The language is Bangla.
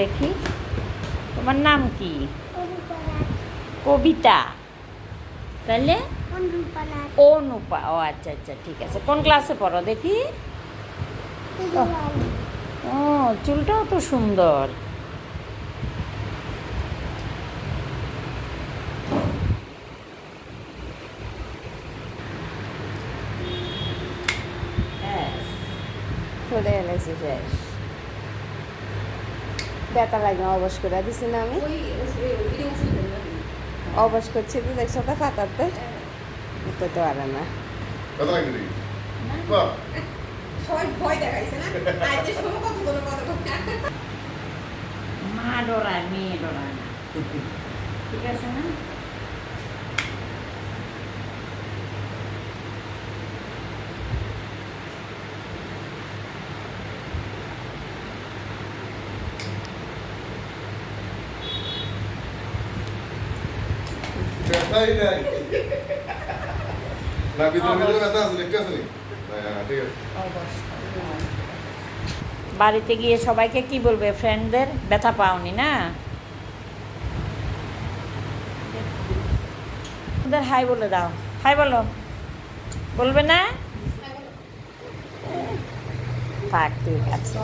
দেখি। তোমার নাম কি? কবিতা। তাহলে? অনুপা ও আচ্ছা আচ্ছা ঠিক আছে। কোন ক্লাসে পড়ো দেখি? ও চুলটাও তো সুন্দর। চলে এলেছে শেষ ব্যথা লাগে অবশ করে দিছি না আমি। অবশ করছি তো দেখছ তো ফাটাতে করতে পারে না। মা ডরায় মেয়ে ডরায় না। ঠিক আছে না? ব্যথাই নাই না ভিতরে ভিতরে ব্যথা আছে দেখতে আছে হ্যাঁ ঠিক আছে বাড়িতে গিয়ে সবাইকে কি বলবে ফ্রেন্ডদের ব্যথা পাওনি না? ওদের হাই বলে দাও। হাই বলো। বলবে না? থাক ঠিক আছে।